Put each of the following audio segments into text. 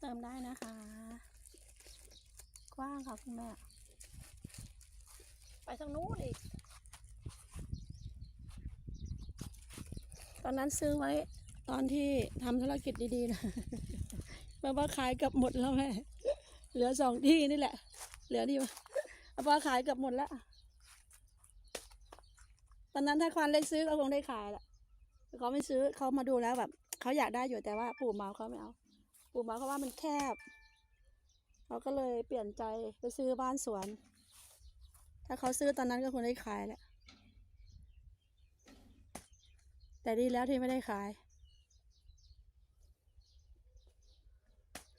เติมได้นะคะ กว้างค่ะคุณแม่ ไปทางนู้นอีก ตอนนั้นซื้อไว้ตอนที่ทำธุรกิจดีๆนะแปลว่าขายกับหมดแล้วแม่ เหลือสองที่นี่แหละ เหลือนี่วะเอาว่าขายกับหมดแล้ว ตอนนั้นถ้าควานเล็กซื้อก็คงได้ขายแหละเขาไม่ซื้อเขามาดูแล้วแบบเขาอยากได้อยู่แต่ว่าปู่เมาเขาไม่เอา ปู่มาเขาว่ามันแคบเขาก็เลยเปลี่ยนใจไปซื้อบ้านสวน ถ้าเขาซื้อตอนนั้นก็คงได้ขายแหละแต่ดีแล้วที่ไม่ได้ขาย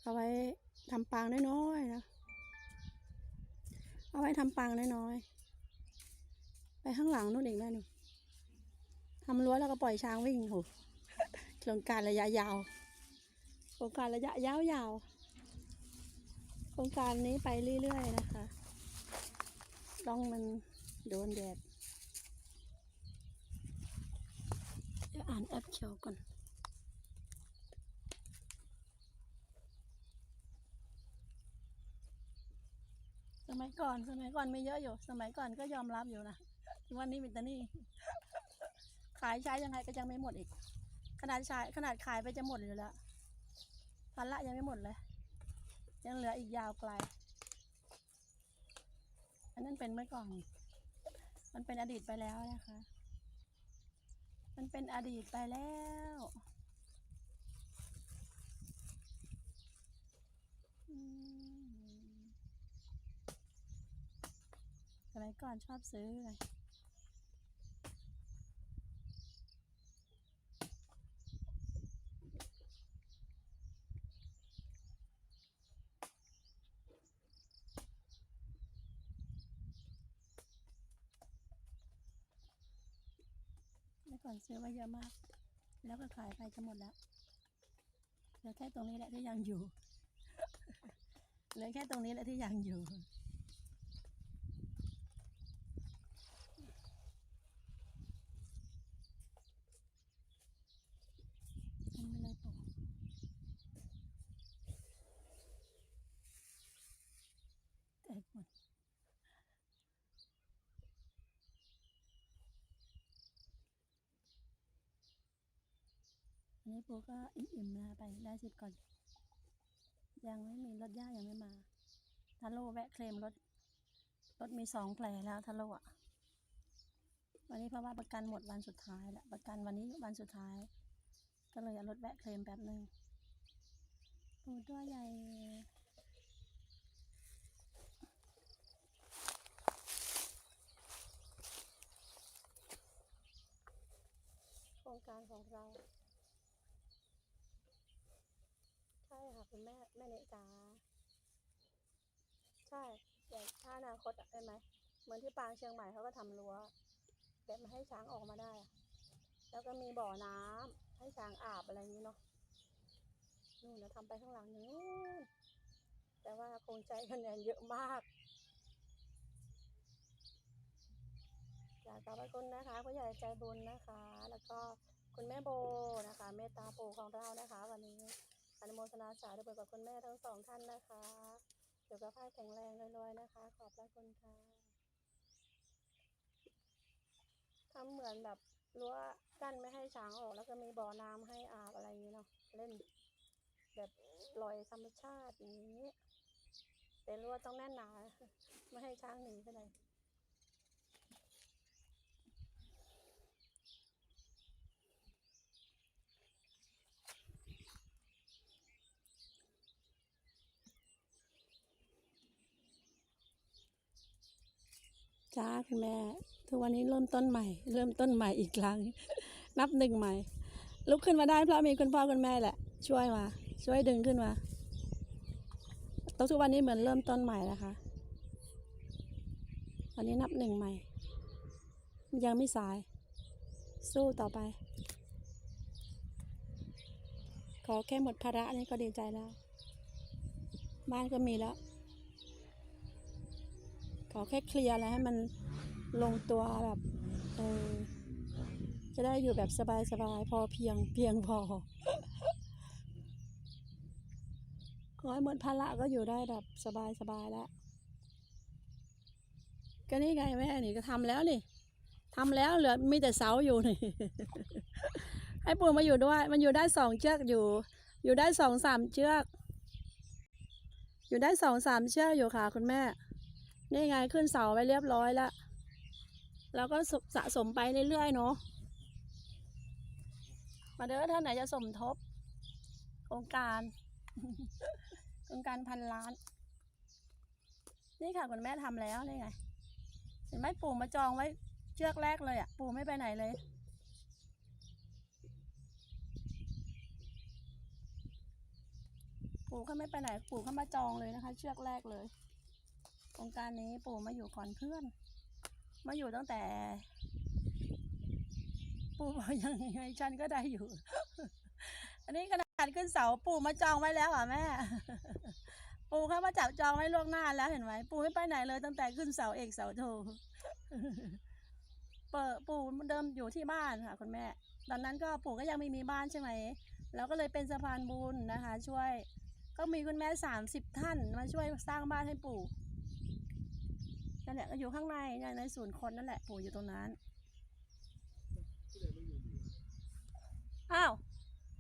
เอาไว้ทำปางน้อยๆนะ เอาไว้ทำปางน้อยๆ ไปข้างหลังนู่นอีกแม่หนูทำรั้วแล้วก็ปล่อยช้างวิ่งโหโครงการระยะยาว ครงการระยะยาวๆ โครงการนี้ไปเรื่อยๆนะคะ ต้องมันโดนแดดเดี๋ยวอ่านแอปเขียวก่อน สมัยก่อน สมัยก่อนไม่เยอะอยู่ สมัยก่อนก็ยอมรับอยู่นะ วันนี้มีแต่หนี่ ขายใช้ยังไงก็ยังไม่หมดอีก ขนาดใช้ขนาดขายไปจะหมดอยู่แล้ว พันละยังไม่หมดเลย ยังเหลืออีกยาวไกล อันนั้นเป็นเมื่อก่อน มันเป็นอดีตไปแล้วนะคะ มันเป็นอดีตไปแล้วอืมสมัยก่อนชอบซื้อเลย ก่อนซื้อไว้เยอะมาก แล้วก็ขายไปจะหมดแล้วเหลือแค่ตรงนี้แหละที่ยังอยู่เหลือแค่ตรงนี้แหละที่ยังอยู่ทำไม่เลยปอแตกหมด อันนี้ปูก็อิ่มๆนะไปได้สิบก่อน ยังไม่มีรถย่ายังไม่มาทาโร่แวะเคลมรถ รถมีสองแผลแล้วทาโร่อะวันนี้เพราะว่าประกันหมดวันสุดท้ายแล้วประกันวันนี้วันสุดท้าย ก็เลยเอารถแวะเคลมแป๊บหนึ่งปูตัวใหญ่โครงการของเรา ใช่ คุณแม่แม่เนจ๋าใช่แต่ถ้าอนาคตได้ไหมเหมือนที่ปางเชียงใหม่เขาก็ทำรั้วแบบไม่ให้ช้างออกมาได้ แล้วก็มีบ่อน้ำให้ช้างอาบอะไรอย่างนี้เนาะนู่นนะทำไปข้างหลังนู้นแต่ว่าคงใจคะแนนเยอะมากอยากขอบคุณนะคะผู้ใหญ่ใจบุญนะคะ แล้วก็คุณแม่โบนะคะ เมตตาปูของเรานะคะ วันนี้ อนุโมทนาสาธุบุญกับคุณแม่ทั้งสองท่านนะคะสุขภาพแข็งแรงรวยๆนะคะ ขอบพระคุณค่ะทำเหมือนแบบรั้วกั้นไม่ให้ช้างออก แล้วก็มีบ่อน้ำให้อาบอะไรอย่างนี้เนาะเล่น แบบลอยธรรมชาติอย่างนี้ แต่รั้วต้องแน่นหนา ไม่ให้ช้างหนีไปไหน จ้าคุณแม่ ทุกวันนี้เริ่มต้นใหม่ เริ่มต้นใหม่อีกครั้ง นับหนึ่งใหม่ ลุกขึ้นมาได้เพราะมีคุณพ่อคุณแม่แหละ ช่วยมาช่วยดึงขึ้นมาตทุกวันนี้เหมือนเริ่มต้นใหม่นะคะวันนี้นับหนึ่งใหม่ ยังไม่สาย สู้ต่อไป ขอแค่หมดภาระนี่ก็ดีใจแล้ว บ้านก็มีแล้ว ขอแค่เคลียร์อะไรให้มันลงตัวแบบเออจะได้อยู่แบบสบายๆ พอเพียงเพียงพอ ขอให้หมดภาระก็อยู่ได้แบบสบายสบายแล้ว ก็นี่ไงแม่นี่ก็ทำแล้วนี่ทำแล้วเหลือมีแต่เสาอยู่นี่ ให้ปูมาอยู่ด้วย มันอยู่ได้สองเชือกอยู่ อยู่ได้สองสามเชือก อยู่ได้สองสามเชือกอยู่ค่ะคุณแม่ นี่ไงขึ้นเสาไว้เรียบร้อยแล้วแล้วก็สะสมไปเรื่อยๆเนาะมาเด้อท่านไหนจะสมทบโครงการโครงการพันล้าน นี่ค่ะคุณแม่ทำแล้วนี่ไงเห็นไหมปู่มาจองไว้เชือกแรกเลยอะ ปู่ไม่ไปไหนเลยปู่เขาไม่ไปไหนปู่เขามาจองเลยนะคะ เชือกแรกเลย โครงการนี้ปู่มาอยู่ก่อนเพื่อน มาอยู่ตั้งแต่ ปู่บอกยังไงฉันก็ได้อยู่ อันนี้ขนาดขึ้นเสาปู่มาจองไว้แล้วอะแม่ ปู่เขามาจับจองไว้ล่วงหน้าแล้วเห็นไหมปู่ไม่ไปไหนเลยตั้งแต่ขึ้นเสาเอกเสาโทเปิดปู่เดิมอยู่ที่บ้านค่ะคุณแม่ ตอนนั้นก็ปู่ก็ยังไม่มีบ้านใช่ไหมเราก็เลยเป็นสะพานบุญนะคะ ช่วย ก็มีคุณแม่สามสิบท่านมาช่วยสร้างบ้านให้ปู่ นั่นแหละก็อยู่ข้างในเนี่ยในศูนย์คนนั่นแหละปู่อยู่ตรงนั้นอ้าว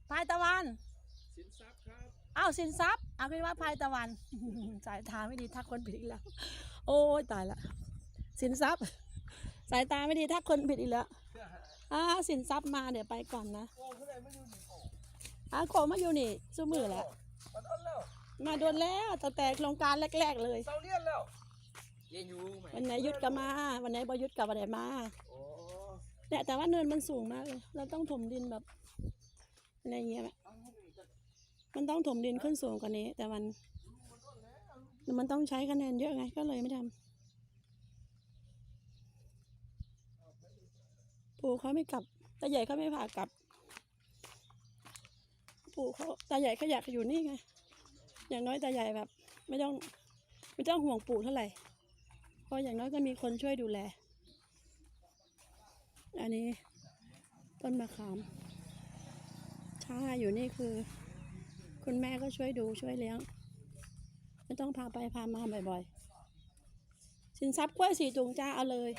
พายตะวันสินทรัพย์ครับอ้าวสินทรัพย์เอาคิดว่าพายตะวันสายตาไม่ดีทักคนผิดอีกแล้ว โอ้ยตายละสินทรัพย์ สายตาไม่ดีทักคนผิดอีกแล้วอ้าสินทรัพย์มาเดี๋ยวไปก่อนนะโอ้ผู้ใดไม่อยู่นี่โอ้อ้าโคมาอยู่นี่สู้มือแล้วมาต้นแล้วมาโดนแล้วตั้งแต่โครงการแรก ๆ เลยเสาเลียนแล้ว เรียนอยู่ไหมวันไหนหยุดก็มา วันไหนบหยุดกับวันไหนมาโอ้เนี่ยแต่ว่าเนินมันสูงมากเลย เราต้องถมดินแบบอะไรอย่างเงี้ยแหละเอาให้ดูจัดมันต้องถมดินขึ้นสูงกว่านี้ แต่มัน มันต้องใช้คะแนนเยอะไงก็เลยไม่ทำปู่เขาไม่กลับตาใหญ่เขาไม่พากลับ ปู่เขาตาใหญ่เขาอยากอยู่นี่ไงอย่างน้อยตาใหญ่แบบ ไม่ต้องไม่ต้องห่วงปู่เท่าไหร่ พออย่างน้อยก็มีคนช่วยดูแล อันนี้ต้นมะขามถ้าอยู่นี่คือ คุณแม่ก็ช่วยดูช่วยเลี้ยง ไม่ต้องพาไปพามาบ่อยๆ สินทรัพย์กล้วยสีจุงจ้าเอาเลย